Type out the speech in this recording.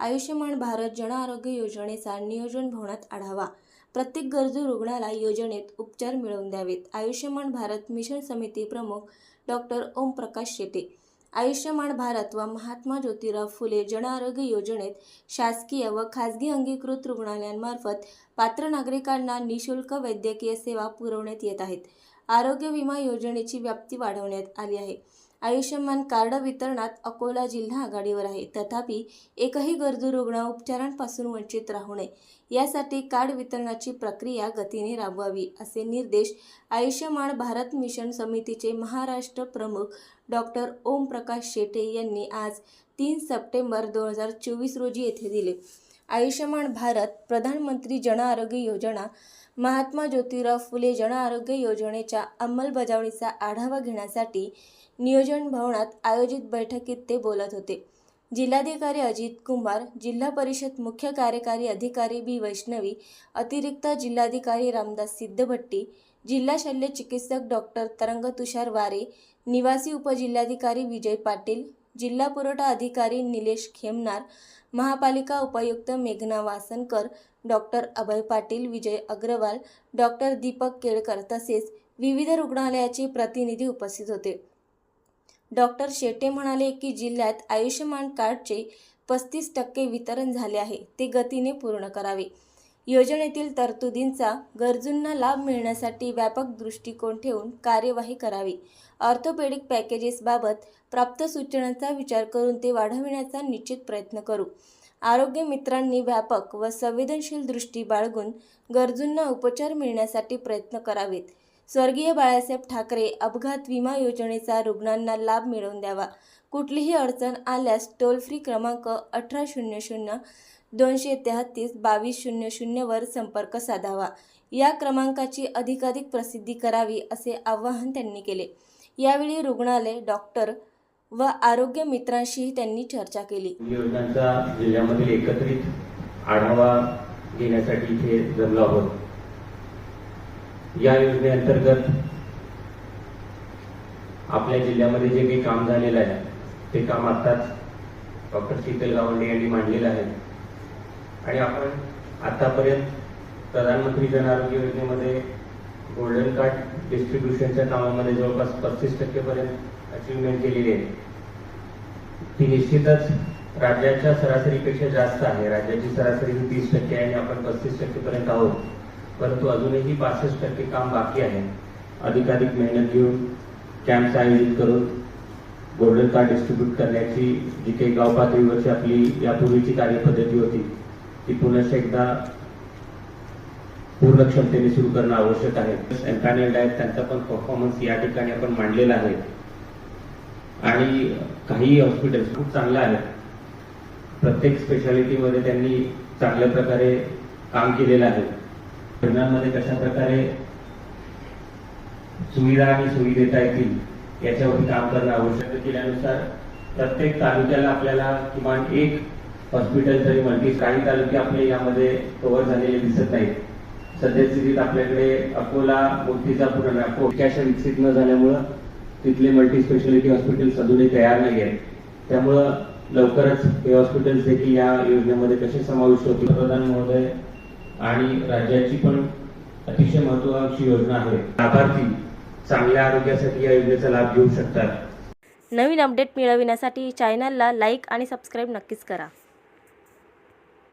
आयुष्यमान भारत जन आरोग्य योजनेचा नियोजन भवनात आढावा. प्रत्येक गरजू रुग्णाला योजनेत उपचार मिळवून द्यावेत. आयुष्यमान भारत मिशन समिती प्रमुख डॉक्टर ओमप्रकाश शेटे. आयुष्यमान भारत व महात्मा ज्योतिराव फुले जन आरोग्य योजनेत शासकीय व खाजगी अंगीकृत रुग्णालयांमार्फत पात्र नागरिकांना निशुल्क वैद्यकीय सेवा पुरवण्यात येत आहेत. आरोग्य विमा योजनेची व्याप्ती वाढवण्यात आली आहे. आयुष्यमान कार्ड वितरणात अकोला जिल्हा आघाडीवर आहे. तथापि एकही गरजू रुग्ण उपचारांपासून वंचित राहू नये. यासाठी कार्ड वितरणाची प्रक्रिया गतीने राबवावी असे निर्देश आयुष्यमान भारत मिशन समितीचे महाराष्ट्र प्रमुख डॉक्टर ओमप्रकाश शेटे यांनी आज तीन सप्टेंबर दोन हजार चोवीस रोजी येथे दिले. आयुष्यमान भारत प्रधानमंत्री जन आरोग्य योजना महात्मा ज्योतिराव फुले जन आरोग्य योजनेच्या अंमलबजावणीचा आढावा घेण्यासाठी नियोजन भवनात आयोजित बैठकीत ते बोलत होते. जिल्हाधिकारी अजित कुमार जिल्हा परिषद मुख्य कार्यकारी अधिकारी बी. वैष्णवी अतिरिक्त जिल्हाधिकारी रामदास सिद्धभट्टी जिल्हा शल्य चिकित्सक डॉक्टर तरंग तुषार वारे निवासी उपजिल्हाधिकारी विजय पाटील जिल्हा पुरवठा अधिकारी निलेश खेमनार महापालिका उपायुक्त मेघना वासनकर डॉक्टर अभय पाटील विजय अग्रवाल डॉक्टर दीपक केळकर तसेच विविध रुग्णालयाचे प्रतिनिधी उपस्थित होते. डॉक्टर शेटे म्हणाले की जिल्ह्यात आयुष्यमान कार्डचे पस्तीस टक्के वितरण झाले आहे. ते गतीने पूर्ण करावे. योजनेतील तरतुदींचा गरजूंना लाभ मिळण्यासाठी व्यापक दृष्टिकोन ठेवून कार्यवाही करावी. ऑर्थोपेडिक पॅकेजेसबाबत प्राप्त सूचनांचा विचार करून ते वाढविण्याचा निश्चित प्रयत्न करू. आरोग्य मित्रांनी व्यापक व संवेदनशील दृष्टी बाळगून गरजूंना उपचार मिळण्यासाठी प्रयत्न करावेत. स्वर्गीय बाळासाहेब ठाकरे अपघात विमा योजनेचा रुग्णांना लाभ मिळवून द्यावा. कुठलीही अडचण आल्यास टोल फ्री क्रमांक अठरा शून्य शून्य दोनशे तेहतीस बावीस शून्य शून्यवर संपर्क साधावा. या क्रमांकाची अधिकाधिक प्रसिद्धी करावी असे आवाहन त्यांनी केले. यावेळी रुग्णालय डॉक्टर व आरोग्य मित्रांशीही त्यांनी चर्चा केली. योजनांचा जिल्ह्यामधील एकत्रित आढावा घेण्यासाठी इथे जमलो आहोत. या योजनेअंतर्गत आपल्या जिल्ह्यामध्ये जे काही काम झालेलं आहे ते काम आताच डॉक्टर शीतल गावंडे यांनी मांडलेलं आहे. आणि आपण आतापर्यंत प्रधानमंत्री जन आरोग्य योजनेमध्ये गोल्डन कार्ड डिस्ट्रीब्युशनच्या कामामध्ये जवळपास पस्तीस टक्केपर्यंत अचिव्हमेंट केलेली आहे. ती निश्चितच राज्याच्या सरासरीपेक्षा जास्त आहे. राज्याची सरासरी ही तीस टक्के आहे आणि आपण पस्तीस टक्केपर्यंत आहोत. परंतु अजूनही पासष्ट टक्के काम बाकी आहे. अधिकाधिक मेहनत घेऊन कॅम्प्स आयोजित करून गोल्डन कार्ड डिस्ट्रीब्यूट करण्याची जी काही गाव पातळीवरची आपली यापूर्वीची कार्यपद्धती होती ती पुनश्च एकदा पूर्ण क्षमतेने सुरू करणं आवश्यक आहे. एम्पॅनल्ड आहेत त्यांचा पण परफॉर्मन्स या ठिकाणी आपण मांडलेला आहे. आणि काही हॉस्पिटल्स खूप चांगलं आहेत. प्रत्येक स्पेशालिटीमध्ये त्यांनी चांगल्या प्रकारे काम केलेलं आहे. रुग्णांमध्ये कशा प्रकारे सुविधा आणि सोयी देता येतील याच्यावरती काम करणं आवश्यक केल्यानुसार प्रत्येक तालुक्याला आपल्याला किमान एक हॉस्पिटल तरी मल्टी काही तालुके आपले यामध्ये कव्हर झालेले दिसत नाहीत. सद्यस्थितीत आपल्याकडे अकोला मूर्तिजापूर आणि अकोला विकसित न झाल्यामुळं तिथले मल्टी स्पेशालिटी हॉस्पिटल्स अजूनही तयार नाही आहेत. त्यामुळं लवकरच हे हॉस्पिटल्स देखील या योजनेमध्ये कसे समाविष्ट होतील? प्रधान महोदय आणि राज्याची पण अतिशय महत्वाकांक्षी योजना आहे. लाभार्थी चांगल्या आरोग्यासाठी या योजनेचा लाभ घेऊ शकतात. नवीन अपडेट मिळविण्यासाठी चॅनलला लाईक आणि सबस्क्राईब नक्कीच करा.